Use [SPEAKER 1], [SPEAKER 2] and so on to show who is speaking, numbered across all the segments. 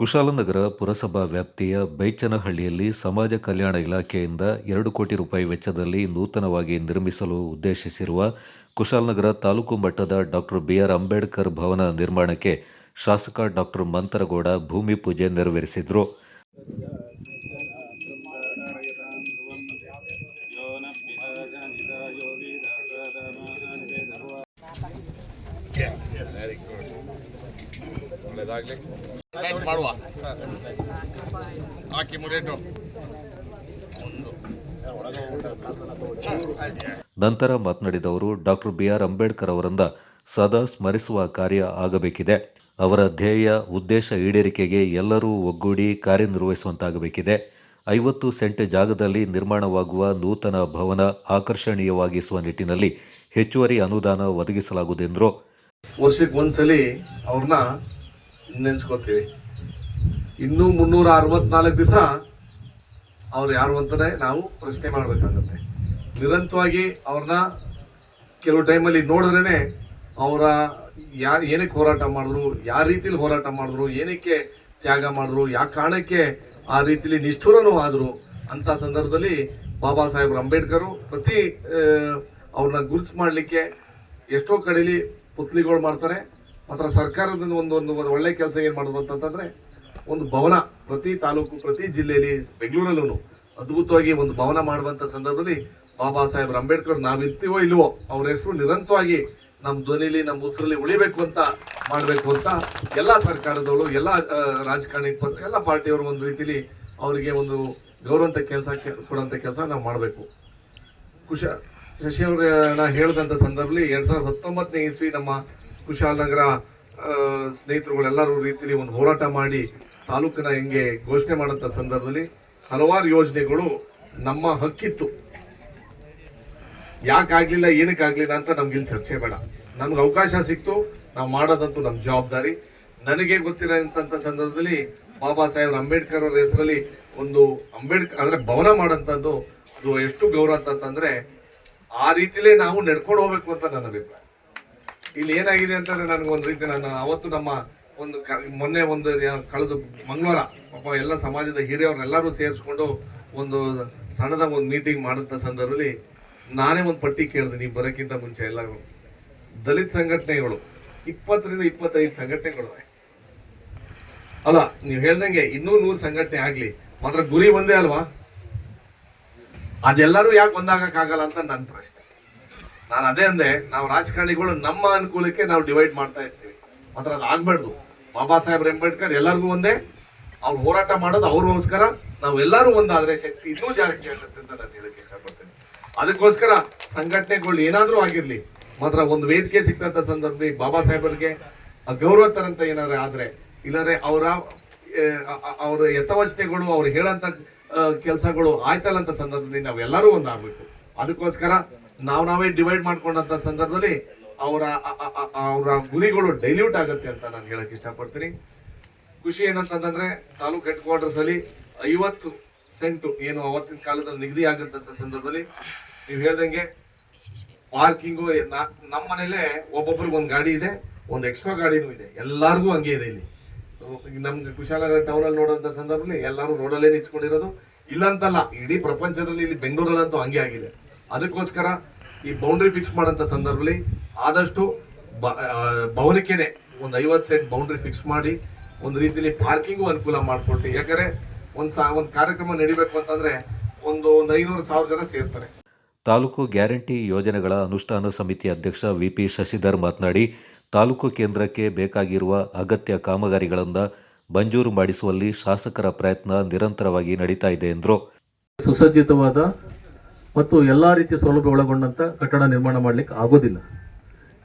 [SPEAKER 1] ಕುಶಾಲನಗರ ಪುರಸಭಾ ವ್ಯಾಪ್ತಿಯ ಬೈಚನಹಳ್ಳಿಯಲ್ಲಿ ಸಮಾಜ ಕಲ್ಯಾಣ ಇಲಾಖೆಯಿಂದ ಎರಡು ಕೋಟಿ ರೂಪಾಯಿ ವೆಚ್ಚದಲ್ಲಿ ನೂತನವಾಗಿ ನಿರ್ಮಿಸಲು ಉದ್ದೇಶಿಸಿರುವ ಕುಶಾಲನಗರ ತಾಲೂಕು ಮಟ್ಟದ ಡಾಕ್ಟರ್ ಬಿಆರ್ ಅಂಬೇಡ್ಕರ್ ಭವನ ನಿರ್ಮಾಣಕ್ಕೆ ಶಾಸಕ ಡಾಕ್ಟರ್ ಮಂತರಗೌಡ ಭೂಮಿ ಪೂಜೆ ನೆರವೇರಿಸಿದರು. ನಂತರ ಮಾತನಾಡಿದ ಅವರು ಡಾಕ್ಟರ್ ಬಿಆರ್ ಅಂಬೇಡ್ಕರ್ ಅವರಿಂದ ಸದಾ ಸ್ಮರಿಸುವ ಕಾರ್ಯ ಆಗಬೇಕಿದೆ. ಅವರ ಧ್ಯೇಯ ಉದ್ದೇಶ ಈಡೇರಿಕೆಗೆ ಎಲ್ಲರೂ ಒಗ್ಗೂಡಿ ಕಾರ್ಯನಿರ್ವಹಿಸುವಂತಾಗಬೇಕಿದೆ. ಐವತ್ತು ಸೆಂಟ್ ಜಾಗದಲ್ಲಿ ನಿರ್ಮಾಣವಾಗುವ ನೂತನ ಭವನ ಆಕರ್ಷಣೀಯವಾಗಿಸುವ ನಿಟ್ಟಿನಲ್ಲಿ ಹೆಚ್ಚುವರಿ ಅನುದಾನ ಒದಗಿಸಲಾಗುವುದೆಂದರು
[SPEAKER 2] ವರ್ಷಕ್ಕೆ ಒಂದ್ಸಲಿ ಅವ್ರನ್ನ ನೆನ್ಸ್ಕೊತೀವಿ ಇನ್ನೂ ಮುನ್ನೂರ ಅರವತ್ನಾಲ್ಕು ದಿವಸ ಅವ್ರು ಯಾರು ಅಂತಲೇ ನಾವು ಪ್ರಶ್ನೆ ಮಾಡಬೇಕಾಗತ್ತೆ. ನಿರಂತರವಾಗಿ ಅವ್ರನ್ನ ಕೆಲವು ಟೈಮಲ್ಲಿ ನೋಡಿದ್ರೇ ಅವರ ಯಾ, ಏನಕ್ಕೆ ಹೋರಾಟ ಮಾಡಿದ್ರು, ಯಾವ ರೀತಿಲಿ ಹೋರಾಟ ಮಾಡಿದ್ರು, ಏನಕ್ಕೆ ತ್ಯಾಗ ಮಾಡಿದ್ರು, ಯಾವ ಕಾರಣಕ್ಕೆ ಆ ರೀತಿಲಿ ನಿಷ್ಠುರನೂ ಆದರು ಅಂಥ ಸಂದರ್ಭದಲ್ಲಿ ಬಾಬಾ ಸಾಹೇಬ್ರ ಅಂಬೇಡ್ಕರು ಪ್ರತಿ ಅವ್ರನ್ನ ಗುರುತು ಮಾಡಲಿಕ್ಕೆ ಎಷ್ಟೋ ಕಡೆಯಲ್ಲಿ ಪುತ್ಲಿಗಳು ಮಾಡ್ತಾರೆ. ಮಾತ್ರ ಸರ್ಕಾರದಿಂದ ಒಂದು ಒಂದು ಒಳ್ಳೆ ಕೆಲಸ ಏನು ಮಾಡಿದ್ರು ಅಂತಂತಂದ್ರೆ ಒಂದು ಭವನ ಪ್ರತಿ ತಾಲೂಕು, ಪ್ರತಿ ಜಿಲ್ಲೆಯಲ್ಲಿ ಬೆಂಗಳೂರಲ್ಲೂ ಅದ್ಭುತವಾಗಿ ಒಂದು ಭವನ ಮಾಡುವಂಥ ಸಂದರ್ಭದಲ್ಲಿ ಬಾಬಾ ಸಾಹೇಬ್ ಅಂಬೇಡ್ಕರ್ ನಾವಿರ್ತೀವೋ ಇಲ್ವೋ ಅವ್ರ ಹೆಸರು ನಿರಂತರವಾಗಿ ನಮ್ಮ ಧ್ವನಿಲಿ ನಮ್ಮ ಉಸಿರಲ್ಲಿ ಉಳಿಬೇಕು ಅಂತ ಮಾಡಬೇಕು ಅಂತ ಎಲ್ಲ ಸರ್ಕಾರದವರು, ಎಲ್ಲ ರಾಜಕಾರಣಿ ಎಲ್ಲ ಪಾರ್ಟಿಯವರು ಒಂದು ರೀತಿಲಿ ಅವರಿಗೆ ಒಂದು ಗೌರವಂತ ಕೆಲಸ ಕೊಡುವಂಥ ಕೆಲಸ ನಾವು ಮಾಡಬೇಕು. ಕುಶ ಅವರ ಹೇಳಿದಂಥ ಸಂದರ್ಭದಲ್ಲಿ ಎರಡು ಸಾವಿರದ ಹತ್ತೊಂಬತ್ತನೇ ಇಸ್ವಿ ನಮ್ಮ ಕುಶಾಲನಗರ ಸ್ನೇಹಿತರುಗಳೆಲ್ಲರೂ ರೀತಿಯಲ್ಲಿ ಒಂದು ಹೋರಾಟ ಮಾಡಿ ತಾಲೂಕಿನ ಹೆಂಗೆ ಘೋಷಣೆ ಮಾಡಂತ ಸಂದರ್ಭದಲ್ಲಿ ಹಲವಾರು ಯೋಜನೆಗಳು ನಮ್ಮ ಹಕ್ಕಿತ್ತು. ಯಾಕಾಗ್ಲಿಲ್ಲ, ಏನಕ್ಕಾಗ್ಲಿಲ್ಲ ಅಂತ ನಮ್ಗೆ ಇಲ್ಲಿ ಚರ್ಚೆ ಬೇಡ. ನಮ್ಗೆ ಅವಕಾಶ ಸಿಕ್ತು, ನಾವು ಮಾಡೋದಂತೂ ನಮ್ಮ ಜವಾಬ್ದಾರಿ. ನನಗೆ ಗೊತ್ತಿರೋಂಥ ಸಂದರ್ಭದಲ್ಲಿ ಬಾಬಾ ಸಾಹೇಬ್ ಅಂಬೇಡ್ಕರ್ ಅವರ ಹೆಸರಲ್ಲಿ ಒಂದು ಅಂಬೇಡ್ಕರ್ ಅಂದ್ರೆ ಭವನ ಮಾಡೋಂಥದ್ದು ಅದು ಎಷ್ಟು ಗೌರವ ಅಂತಂದ್ರೆ ಆ ರೀತಿಲೇ ನಾವು ನಡ್ಕೊಂಡು ಹೋಗ್ಬೇಕು ಅಂತ ನನ್ನ ಅಭಿಪ್ರಾಯ. ಇಲ್ಲಿ ಏನಾಗಿದೆ ಅಂತಂದ್ರೆ ನನಗೊಂದು ರೀತಿ ನಾನು ಅವತ್ತು ನಮ್ಮ ಒಂದು ಮೊನ್ನೆ ಒಂದು ಕಳೆದ ಮಂಗಳವಾರ ಪಾಪ ಎಲ್ಲ ಸಮಾಜದ ಹಿರಿಯವ್ರನ್ನೆಲ್ಲರೂ ಸೇರಿಸ್ಕೊಂಡು ಒಂದು ಸಣ್ಣದ ಒಂದು ಮೀಟಿಂಗ್ ಮಾಡಿದ ಸಂದರ್ಭದಲ್ಲಿ ನಾನೇ ಒಂದು ಪಟ್ಟಿ ಕೇಳಿದೆ, ನೀವು ಬರೋಕ್ಕಿಂತ ಮುಂಚೆ ಎಲ್ಲರೂ. ದಲಿತ ಸಂಘಟನೆಗಳು, ಇಪ್ಪತ್ತರಿಂದ ಇಪ್ಪತ್ತೈದು ಸಂಘಟನೆಗಳು. ಅಲ್ಲ, ನೀವು ಹೇಳ್ದಂಗೆ ಇನ್ನೂ ನೂರು ಸಂಘಟನೆ ಆಗಲಿ, ಮಾತ್ರ ಗುರಿ ಒಂದೇ ಅಲ್ವಾ? ಅದೆಲ್ಲರೂ ಯಾಕೆ ಒಂದಾಗಕ್ಕಾಗಲ್ಲ ಅಂತ ನನ್ನ ಪ್ರಶ್ನೆ. ನಾನು ಅದೇ ಅಂದೆ, ನಾವು ರಾಜಕಾರಣಿಗಳು ನಮ್ಮ ಅನುಕೂಲಕ್ಕೆ ನಾವು ಡಿವೈಡ್ ಮಾಡ್ತಾ ಇರ್ತೀವಿ. ಮಾತ್ರ ಅದು ಆಗ್ಬಾರ್ದು. ಬಾಬಾ ಸಾಹೇಬ್ ಅಂಬೇಡ್ಕರ್ ಎಲ್ಲರಿಗೂ ಒಂದೇ. ಅವ್ರು ಹೋರಾಟ ಮಾಡೋದು ಅವ್ರಿಗೋಸ್ಕರ. ನಾವು ಎಲ್ಲರೂ ಒಂದಾದ್ರೆ ಶಕ್ತಿ ಇನ್ನೂ ಜಾಸ್ತಿ ಆಗುತ್ತೆ ಅಂತ ನಾನು ಹೇಳಕ್ಕೆ ಇಷ್ಟಪಡ್ತೇನೆ. ಅದಕ್ಕೋಸ್ಕರ ಸಂಘಟನೆಗಳು ಏನಾದರೂ ಆಗಿರಲಿ, ಮಾತ್ರ ಒಂದು ವೇದಿಕೆ ಸಿಕ್ಕಂತ ಸಂದರ್ಭದಲ್ಲಿ ಬಾಬಾ ಸಾಹೇಬರಿಗೆ ಗೌರವ ತರಂತ ಏನಾದ್ರೆ ಆದ್ರೆ, ಇಲ್ಲಾಂದ್ರೆ ಅವರ ಅವರ ಯಥವಚನೆಗಳು ಅವ್ರು ಹೇಳಂತ ಕೆಲಸಗಳು ಆಯ್ತಲ್ಲ ಅಂತ ಸಂದರ್ಭದಲ್ಲಿ ನಾವೆಲ್ಲರೂ ಒಂದಾಗಬೇಕು. ಅದಕ್ಕೋಸ್ಕರ ನಾವು ನಾವೇ ಡಿವೈಡ್ ಮಾಡ್ಕೊಂಡಂತ ಸಂದರ್ಭದಲ್ಲಿ ಅವರ ಅವರ ಗುರಿಗಳು ಡೈಲ್ಯೂಟ್ ಆಗುತ್ತೆ ಅಂತ ನಾನು ಹೇಳಕ್ ಇಷ್ಟಪಡ್ತೀನಿ. ಖುಷಿ ಏನಂತಂದ್ರೆ ತಾಲೂಕ್ ಹೆಡ್ ಕ್ವಾರ್ಟರ್ಸ್ ಅಲ್ಲಿ ಐವತ್ತು ಸೆಂಟು ಏನು ಅವತ್ತಿನ ಕಾಲದಲ್ಲಿ ನಿಗದಿ ಆಗಂತ ಸಂದರ್ಭದಲ್ಲಿ ನೀವು ಹೇಳ್ದಂಗೆ ಪಾರ್ಕಿಂಗು ನಮ್ಮ ಮನೇಲೆ ಒಬ್ಬೊಬ್ರಿಗೆ ಒಂದು ಗಾಡಿ ಇದೆ, ಒಂದು ಎಕ್ಸ್ಟ್ರಾ ಗಾಡಿನೂ ಇದೆ. ಎಲ್ಲರಿಗೂ ಹಂಗೆ ಇದೆ ಇಲ್ಲಿ. ನಮ್ಗೆ ಕುಶಾಲನಗರ ಟೌನ್ ಅಲ್ಲಿ ನೋಡೋಂತ ಸಂದರ್ಭದಲ್ಲಿ ಎಲ್ಲರೂ ರೋಡಲ್ಲೇ ನಿಚ್ಕೊಂಡಿರೋದು ಇಲ್ಲಂತಲ್ಲ, ಇಡೀ ಪ್ರಪಂಚದಲ್ಲಿ ಇಲ್ಲಿ ಬೆಂಗಳೂರಲ್ಲಂತೂ ಹಂಗೆ ಆಗಿದೆ. ಅದಕ್ಕೋಸ್ಕರ ಈ ಬೌಂಡ್ರಿ ಫಿಕ್ಸ್ ಮಾಡೋಂಥ ಸಂದರ್ಭದಲ್ಲಿ ಆದಷ್ಟು ಭವನಕ್ಕೇನೆ ಒಂದು ಐವತ್ತು ಸೆಂಟ್ ಬೌಂಡ್ರಿ ಫಿಕ್ಸ್ ಮಾಡಿ ಒಂದು ರೀತಿಯಲ್ಲಿ ಪಾರ್ಕಿಂಗು ಅನುಕೂಲ ಮಾಡಿಕೊಟ್ಟು ಯಾಕಂದ್ರೆ ಒಂದು ಸಾ ಒಂದು ಕಾರ್ಯಕ್ರಮ ನಡಿಬೇಕು ಅಂತಂದ್ರೆ ಒಂದು ಒಂದು ಐನೂರು ಸಾವಿರ ಜನ ಸೇರ್ತಾರೆ.
[SPEAKER 1] ತಾಲೂಕು ಗ್ಯಾರಂಟಿ ಯೋಜನೆಗಳ ಅನುಷ್ಠಾನ ಸಮಿತಿ ಅಧ್ಯಕ್ಷ ವಿಪಿ ಶಶಿಧರ್ ಮಾತನಾಡಿ ತಾಲೂಕು ಕೇಂದ್ರಕ್ಕೆ ಬೇಕಾಗಿರುವ ಅಗತ್ಯ ಕಾಮಗಾರಿಗಳನ್ನು ಮಂಜೂರು ಮಾಡಿಸುವಲ್ಲಿ ಶಾಸಕರ ಪ್ರಯತ್ನ ನಿರಂತರವಾಗಿ ನಡೀತಾ ಇದೆ ಎಂದರು.
[SPEAKER 3] ಸುಸಜ್ಜಿತವಾದ ಮತ್ತು ಎಲ್ಲ ರೀತಿಯ ಸೌಲಭ್ಯ ಒಳಗೊಂಡಂತ ಕಟ್ಟಡ ನಿರ್ಮಾಣ ಮಾಡಲಿಕ್ಕೆ ಆಗೋದಿಲ್ಲ.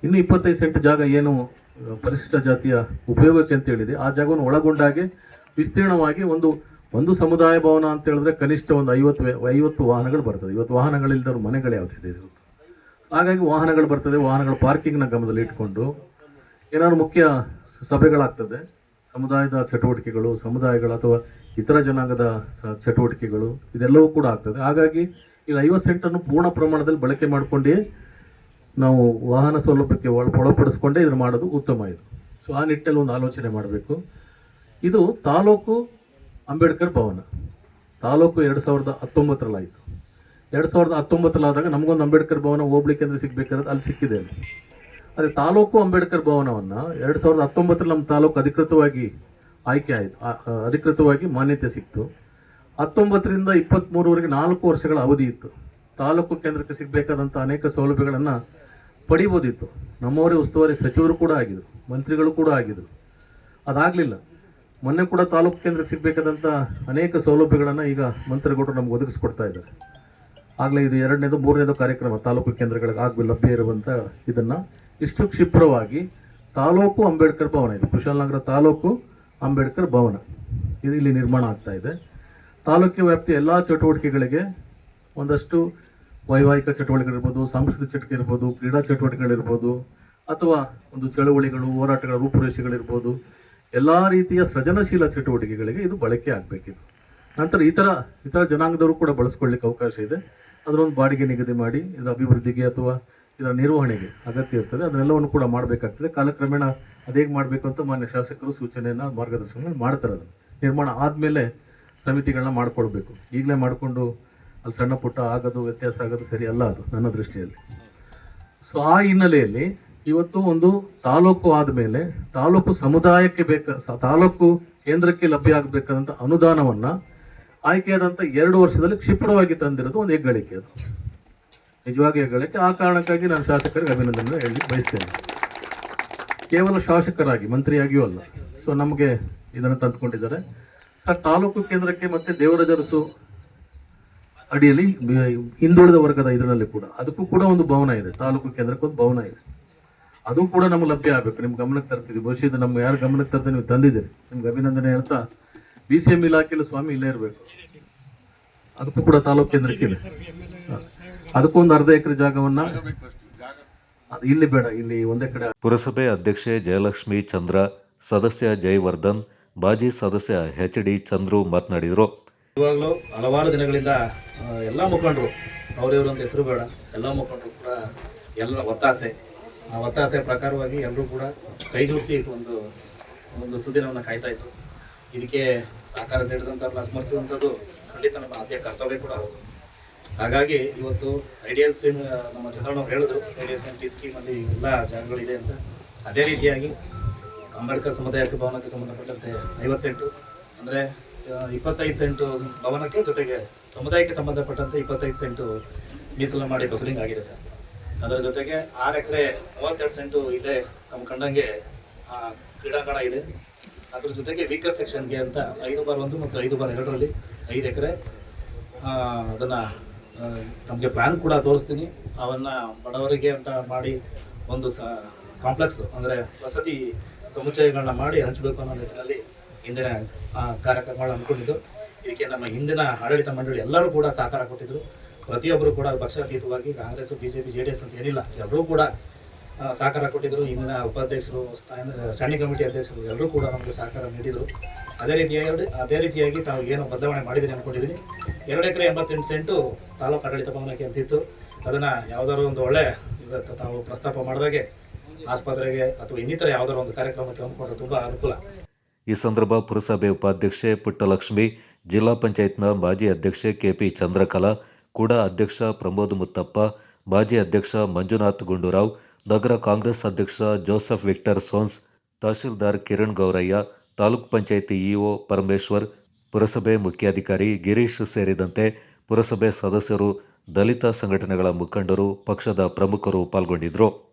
[SPEAKER 3] ಇನ್ನು ಇಪ್ಪತ್ತೈದು ಸೆಂಟ್ ಜಾಗ ಏನು ಪರಿಶಿಷ್ಟ ಜಾತಿಯ ಉಪಯೋಗಕ್ಕೆ ಅಂತ ಹೇಳಿದೆ. ಆ ಜಾಗವನ್ನು ಒಳಗೊಂಡಾಗೆ ವಿಸ್ತೀರ್ಣವಾಗಿ ಒಂದು ಒಂದು ಸಮುದಾಯ ಭವನ ಅಂತ ಹೇಳಿದ್ರೆ ಕನಿಷ್ಠ ಒಂದು ಐವತ್ತು ಐವತ್ತು ವಾಹನಗಳು ಬರ್ತದೆ. ಇವತ್ತು ವಾಹನಗಳಿಲ್ಲದವ್ರ ಮನೆಗಳು ಯಾವುದಿದೆ ಹಾಗಾಗಿ ವಾಹನಗಳು ಬರ್ತದೆ, ವಾಹನಗಳ ಪಾರ್ಕಿಂಗ್ನ ಗಮನದಲ್ಲಿ ಇಟ್ಕೊಂಡು ಏನಾದ್ರು ಮುಖ್ಯ ಸಭೆಗಳಾಗ್ತದೆ. ಸಮುದಾಯದ ಚಟುವಟಿಕೆಗಳು, ಸಮುದಾಯಗಳು ಅಥವಾ ಇತರ ಜನಾಂಗದ ಚಟುವಟಿಕೆಗಳು, ಇದೆಲ್ಲವೂ ಕೂಡ ಆಗ್ತದೆ. ಹಾಗಾಗಿ ಈಗ ಐವತ್ತು ಸೆಂಟನ್ನು ಪೂರ್ಣ ಪ್ರಮಾಣದಲ್ಲಿ ಬಳಕೆ ಮಾಡಿಕೊಂಡು ನಾವು ವಾಹನ ಸೌಲಭ್ಯಕ್ಕೆ ಒಳ, ಒಳಪಡಿಸ್ಕೊಂಡೇ ಇದನ್ನು ಮಾಡೋದು ಉತ್ತಮ ಇದು. ಸೊ ಆ ನಿಟ್ಟಿನಲ್ಲಿ ಒಂದು ಆಲೋಚನೆ ಮಾಡಬೇಕು. ಇದು ತಾಲೂಕು ಅಂಬೇಡ್ಕರ್ ಭವನ. ತಾಲೂಕು ಎರಡು ಸಾವಿರದ ಹತ್ತೊಂಬತ್ತರಲ್ಲಾಯಿತು. ಎರಡು ಸಾವಿರದ ಹತ್ತೊಂಬತ್ತರಲ್ಲಾದಾಗ ನಮಗೊಂದು ಅಂಬೇಡ್ಕರ್ ಭವನ ಹೋಗ್ಲಿಕ್ಕೆ ಅಂದ್ರೆ ಸಿಗ್ಬೇಕಾದ್ರೆ ಅಲ್ಲಿ ಸಿಕ್ಕಿದೆ ಅಲ್ಲಿ ಅದೇ ತಾಲೂಕು ಅಂಬೇಡ್ಕರ್ ಭವನವನ್ನು ಎರಡು ಸಾವಿರದ ಹತ್ತೊಂಬತ್ತರಲ್ಲಿ ನಮ್ಮ ತಾಲೂಕು ಅಧಿಕೃತವಾಗಿ ಆಯ್ಕೆ ಆಯಿತು. ಅಧಿಕೃತವಾಗಿ ಮಾನ್ಯತೆ ಸಿಕ್ತು. ಹತ್ತೊಂಬತ್ತರಿಂದ ಇಪ್ಪತ್ತ್ಮೂರವರೆಗೆ ನಾಲ್ಕು ವರ್ಷಗಳ ಅವಧಿ ಇತ್ತು. ತಾಲೂಕು ಕೇಂದ್ರಕ್ಕೆ ಸಿಗಬೇಕಾದಂಥ ಅನೇಕ ಸೌಲಭ್ಯಗಳನ್ನು ಪಡಿಬೋದಿತ್ತು. ನಮ್ಮವರೇ ಉಸ್ತುವಾರಿ ಸಚಿವರು ಕೂಡ ಆಗಿದ್ರು, ಮಂತ್ರಿಗಳು ಕೂಡ ಆಗಿದ್ರು. ಅದಾಗಲಿಲ್ಲ. ಮೊನ್ನೆ ಕೂಡ ತಾಲೂಕು ಕೇಂದ್ರಕ್ಕೆ ಸಿಗಬೇಕಾದಂಥ ಅನೇಕ ಸೌಲಭ್ಯಗಳನ್ನು ಈಗ ಮಂತ್ರಿಗಳು ನಮ್ಗೆ ಒದಗಿಸ್ಕೊಡ್ತಾ ಇದ್ದಾರೆ. ಆಗಲೇ ಇದು ಎರಡನೇದು, ಮೂರನೇದು ಕಾರ್ಯಕ್ರಮ ತಾಲೂಕು ಕೇಂದ್ರಗಳಿಗೆ ಆಗಲಿ ಲಭ್ಯ ಇರುವಂಥ ಇದನ್ನು ಇಷ್ಟು ಕ್ಷಿಪ್ರವಾಗಿ ತಾಲೂಕು ಅಂಬೇಡ್ಕರ್ ಭವನ ಇದು. ಕುಶಾಲನಗರ ತಾಲೂಕು ಅಂಬೇಡ್ಕರ್ ಭವನ. ಇದು ಇಲ್ಲಿ ನಿರ್ಮಾಣ ಆಗ್ತಾ ಇದೆ. ತಾಲೂಕಿನ ವ್ಯಾಪ್ತಿಯ ಎಲ್ಲ ಚಟುವಟಿಕೆಗಳಿಗೆ ಒಂದಷ್ಟು ವೈವಾಹಿಕ ಚಟುವಟಿಕೆಗಳಿರ್ಬೋದು, ಸಾಂಸ್ಕೃತಿಕ ಚಟುವಟಿಕೆ ಇರ್ಬೋದು ಕ್ರೀಡಾ ಚಟುವಟಿಕೆಗಳಿರ್ಬೋದು, ಅಥವಾ ಒಂದು ಚಳುವಳಿಗಳು, ಹೋರಾಟಗಳ ರೂಪುರೇಷೆಗಳಿರ್ಬೋದು, ಎಲ್ಲ ರೀತಿಯ ಸೃಜನಶೀಲ ಚಟುವಟಿಕೆಗಳಿಗೆ ಇದು ಬಳಕೆ ಆಗಬೇಕಿದು ನಂತರ ಇತರ ಇತರ ಜನಾಂಗದವರು ಕೂಡ ಬಳಸ್ಕೊಳ್ಳಿಕ್ಕೆ ಅವಕಾಶ ಇದೆ. ಅದರೊಂದು ಬಾಡಿಗೆ ನಿಗದಿ ಮಾಡಿ, ಇದರ ಅಭಿವೃದ್ಧಿಗೆ ಅಥವಾ ಇದರ ನಿರ್ವಹಣೆಗೆ ಅಗತ್ಯ ಇರ್ತದೆ. ಅದನ್ನೆಲ್ಲವನ್ನು ಕೂಡ ಮಾಡಬೇಕಾಗ್ತದೆ. ಕಾಲಕ್ರಮೇಣ ಅದೇಗೆ ಮಾಡಬೇಕು ಅಂತ ಮಾನ್ಯ ಶಾಸಕರು ಸೂಚನೆಯನ್ನು ಮಾರ್ಗದರ್ಶನ ಮಾಡ್ತಾರೆ ಅದನ್ನು. ನಿರ್ಮಾಣ ಆದಮೇಲೆ ಸಮಿತಿಗಳನ್ನ ಮಾಡ್ಕೊಳ್ಬೇಕು ಈಗಲೇ ಮಾಡಿಕೊಂಡು ಅಲ್ಲಿ ಸಣ್ಣ ಪುಟ್ಟ ಆಗೋದು, ವ್ಯತ್ಯಾಸ ಆಗೋದು ಸರಿ ಅಲ್ಲ ಅದು ನನ್ನ ದೃಷ್ಟಿಯಲ್ಲಿ. ಸೊ ಆ ಹಿನ್ನೆಲೆಯಲ್ಲಿ ಇವತ್ತು ಒಂದು ತಾಲೂಕು ಆದಮೇಲೆ ತಾಲೂಕು ಸಮುದಾಯಕ್ಕೆ ಬೇಕ ತಾಲೂಕು ಕೇಂದ್ರಕ್ಕೆ ಲಭ್ಯ ಆಗಬೇಕಾದಂಥ ಅನುದಾನವನ್ನು ಆಯ್ಕೆಯಾದಂಥ ಎರಡು ವರ್ಷದಲ್ಲಿ ಕ್ಷಿಪ್ರವಾಗಿ ತಂದಿರೋದು ಒಂದು ಹೆಗ್ಗಳಿಕೆ ಅದು. ನಿಜವಾಗಿ ಹೆಗ್ಗಳಿಕೆ, ಆ ಕಾರಣಕ್ಕಾಗಿ ನಾನು ಶಾಸಕರಿಗೆ ಅಭಿನಂದನೆ ಹೇಳಿ ಬಯಸ್ತೇನೆ. ಕೇವಲ ಶಾಸಕರಾಗಿ, ಮಂತ್ರಿಯಾಗಿಯೂ ಅಲ್ಲ. ಸೊ ನಮಗೆ ಇದನ್ನು ತಂದುಕೊಂಡಿದ್ದಾರೆ. ಸರ್, ತಾಲೂಕು ಕೇಂದ್ರಕ್ಕೆ ಮತ್ತೆ ದೇವರಜರಸು ಅಡಿಯಲ್ಲಿ ಹಿಂದುಳಿದ ವರ್ಗದ ಇದರಲ್ಲಿ ಕೂಡ. ಅದಕ್ಕೂ ಕೂಡ ಒಂದು ಭವನ ಇದೆ. ತಾಲೂಕು ಕೇಂದ್ರಕ್ಕೆ ಒಂದು ಭವನ ಇದೆ. ಅದು ಕೂಡ ನಮ್ಗೆ ಲಭ್ಯ ಆಗಬೇಕು. ನಿಮ್ಗೆ ಗಮನಕ್ಕೆ ತರ್ತಿದ್ವಿ. ಬಹುಶಃ ನಮ್ಗೆ ಯಾರು ಗಮನಕ್ಕೆ ತರ್ತೀವಿ ನೀವು ತಂದಿದ್ದೀರಿ. ನಿಮ್ಗೆ ಅಭಿನಂದನೆ ಹೇಳ್ತಾ, ಬಿ ಸಿ ಎಂ ಇಲಾಖೆಯಲ್ಲಿ ಸ್ವಾಮಿ ಇಲ್ಲೇ ಇರಬೇಕು. ಅದಕ್ಕೂ ಕೂಡ ತಾಲೂಕು ಕೇಂದ್ರಕ್ಕೆ ಇದೆ. ಅದಕ್ಕೊಂದು ಅರ್ಧ ಎಕರೆ ಜಾಗವನ್ನ ಅದು ಇಲ್ಲಿ ಬೇಡ. ಇಲ್ಲಿ ಒಂದೇ ಕಡೆ
[SPEAKER 1] ಪುರಸಭೆ ಅಧ್ಯಕ್ಷೆ ಜಯಲಕ್ಷ್ಮಿ ಚಂದ್ರ, ಸದಸ್ಯ ಜಯವರ್ಧನ್ ಮಾಜಿ ಸದಸ್ಯ ಎಚ್ ಡಿ ಚಂದ್ರು ಮಾತನಾಡಿದರು.
[SPEAKER 4] ಇವಾಗಲೂ ಹಲವಾರು ದಿನಗಳಿಂದ ಎಲ್ಲ ಮುಖಂಡರು ಅವರಿವರೊಂದು ಹೆಸರು ಬೇಡ, ಎಲ್ಲ ಮುಖಂಡರು ಕೂಡ ಎಲ್ಲ ಒತ್ತಾಸೆ. ಆ ಒತ್ತಾಸೆ ಪ್ರಕಾರವಾಗಿ ಎಲ್ಲರೂ ಕೂಡ ಕೈಗೂಡಿಸಿ ಒಂದು ಒಂದು ಸುದಿನವನ್ನು ಕಾಯ್ತಾ ಇತ್ತು ಇದಕ್ಕೆ ಸಹಕಾರ ನೀಡಿದಂಥವ್ರನ್ನ ಸ್ಮರಿಸುವಂಥದ್ದು ಖಂಡಿತ ನಮ್ಮ ಆದ್ಯ ಕರ್ತವ್ಯ ಕೂಡ ಹೌದು. ಹಾಗಾಗಿ ಇವತ್ತು ಐಡಿಯಲ್ಸ್ ನಮ್ಮ ಚಂದ್ರಣ್ಣವ್ರು ಹೇಳಿದ್ರು ಐಡಿಯಲ್ಸ್ ಎನ್ ಟಿ ಸ್ಕೀಮಲ್ಲಿ ಎಲ್ಲ ಜಾಗಗಳಿದೆ ಅಂತ. ಅದೇ ರೀತಿಯಾಗಿ ಅಂಬೇಡ್ಕರ್ ಸಮುದಾಯಕ್ಕೆ ಭವನಕ್ಕೆ ಸಂಬಂಧಪಟ್ಟಂತೆ ಐವತ್ತು ಸೆಂಟು ಅಂದರೆ ಇಪ್ಪತ್ತೈದು ಸೆಂಟು ಭವನಕ್ಕೆ ಜೊತೆಗೆ ಸಮುದಾಯಕ್ಕೆ ಸಂಬಂಧಪಟ್ಟಂತೆ ಇಪ್ಪತ್ತೈದು ಸೆಂಟು ಮೀಸಲು ಮಾಡಿ ಬಸಲಿಂಗ್ ಆಗಿದೆ ಸರ್. ಅದರ ಜೊತೆಗೆ ಆರು ಎಕರೆ ಮೂವತ್ತೆರಡು ಸೆಂಟು ಇದೆ ನಮ್ಮ ಕಂಡಂಗೆ ಕ್ರೀಡಾಂಗಣ ಇದೆ. ಅದ್ರ ಜೊತೆಗೆ ವೀಕರ್ ಸೆಕ್ಷನ್ಗೆ ಅಂತ ಐದು ಬಾರ್ ಒಂದು ಮತ್ತು ಐದು ಬಾರ್ ಎರಡರಲ್ಲಿ ಐದು ಎಕರೆ ಅದನ್ನು ನಮಗೆ ಪ್ಲ್ಯಾನ್ ಕೂಡ ತೋರಿಸ್ತೀನಿ. ಅವನ್ನು ಬಡವರಿಗೆ ಅಂತ ಮಾಡಿ ಒಂದು ಸ ಕಾಂಪ್ಲೆಕ್ಸ್ ಅಂದರೆ ವಸತಿ ಸಮುಚ್ಚಯಗಳನ್ನ ಮಾಡಿ ಹಂಚಬೇಕು ಅನ್ನೋ ನಿಟ್ಟಿನಲ್ಲಿ ಹಿಂದಿನ ಕಾರ್ಯಕ್ರಮಗಳು ಹಮ್ಮಿಕೊಂಡಿದ್ದು. ಇದಕ್ಕೆ ನಮ್ಮ ಹಿಂದಿನ ಆಡಳಿತ ಮಂಡಳಿ ಎಲ್ಲರೂ ಕೂಡ ಸಹಕಾರ ಕೊಟ್ಟಿದ್ರು. ಪ್ರತಿಯೊಬ್ಬರು ಕೂಡ ಪಕ್ಷಾತೀತವಾಗಿ Congress B J D S ಅಂತ ಏನಿಲ್ಲ, ಎಲ್ಲರೂ ಕೂಡ ಸಹಕಾರ ಕೊಟ್ಟಿದ್ರು. ಹಿಂದಿನ ಉಪಾಧ್ಯಕ್ಷರು ಸ್ಟ್ಯಾಂಡಿಂಗ್ ಕಮಿಟಿ ಅಧ್ಯಕ್ಷರು ಎಲ್ಲರೂ ಕೂಡ ನಮಗೆ ಸಹಕಾರ ನೀಡಿದರು. ಅದೇ ರೀತಿಯಾಗಿ ಅದೇ ರೀತಿಯಾಗಿ ತಾವು ಏನು ಬದಲಾವಣೆ ಮಾಡಿದ್ದೀನಿ ಅಂದ್ಕೊಂಡಿದ್ದೀನಿ ಎರಡು ಎಕರೆ ಎಂಬತ್ತೆಂಟು ಸೆಂಟು ತಾಲೂಕು ಆಡಳಿತ ಭವನಕ್ಕೆ ಅಂತಿತ್ತು. ಅದನ್ನು ಯಾವುದಾದ್ರು ಒಂದು ಒಳ್ಳೆ ತಾವು ಪ್ರಸ್ತಾಪ ಮಾಡಿದಾಗೆ ಆಸ್ಪತ್ರೆಗೆ ಅಥವಾ ಇನ್ನಿತರ ಯಾವುದಾದ್ರು ಒಂದು ಕಾರ್ಯಕ್ರಮಕ್ಕೆ ಹಮ್ಮಿಕೊಂಡ್ರೆ ತುಂಬಾ ಅನುಕೂಲ.
[SPEAKER 1] ಈ ಸಂದರ್ಭ ಪುರಸಭೆ ಉಪಾಧ್ಯಕ್ಷೆ ಪುಟ್ಟಲಕ್ಷ್ಮಿ, ಜಿಲ್ಲಾ ಪಂಚಾಯತ್ನ ಮಾಜಿ ಅಧ್ಯಕ್ಷೆ ಕೆಪಿ ಚಂದ್ರಕಲಾ, ಕೂಡ ಅಧ್ಯಕ್ಷ ಪ್ರಮೋದ್ ಮುತ್ತಪ್ಪ, ಮಾಜಿ ಅಧ್ಯಕ್ಷ ಮಂಜುನಾಥ್ ಗುಂಡೂರಾವ್, ನಗರ ಕಾಂಗ್ರೆಸ್ ಅಧ್ಯಕ್ಷ Joseph Victor Sons, tahsildar Kiran Gowraiah, taluk panchayat EO Parameshwar, ಪುರಸಭೆ ಮುಖ್ಯಾಧಿಕಾರಿ ಗಿರೀಶ್ ಸೇರಿದಂತೆ ಪುರಸಭೆ ಸದಸ್ಯರು ದಲಿತ ಸಂಘಟನೆಗಳ ಮುಖಂಡರು, ಪಕ್ಷದ ಪ್ರಮುಖರು ಪಾಲ್ಗೊಂಡಿದ್ದರು.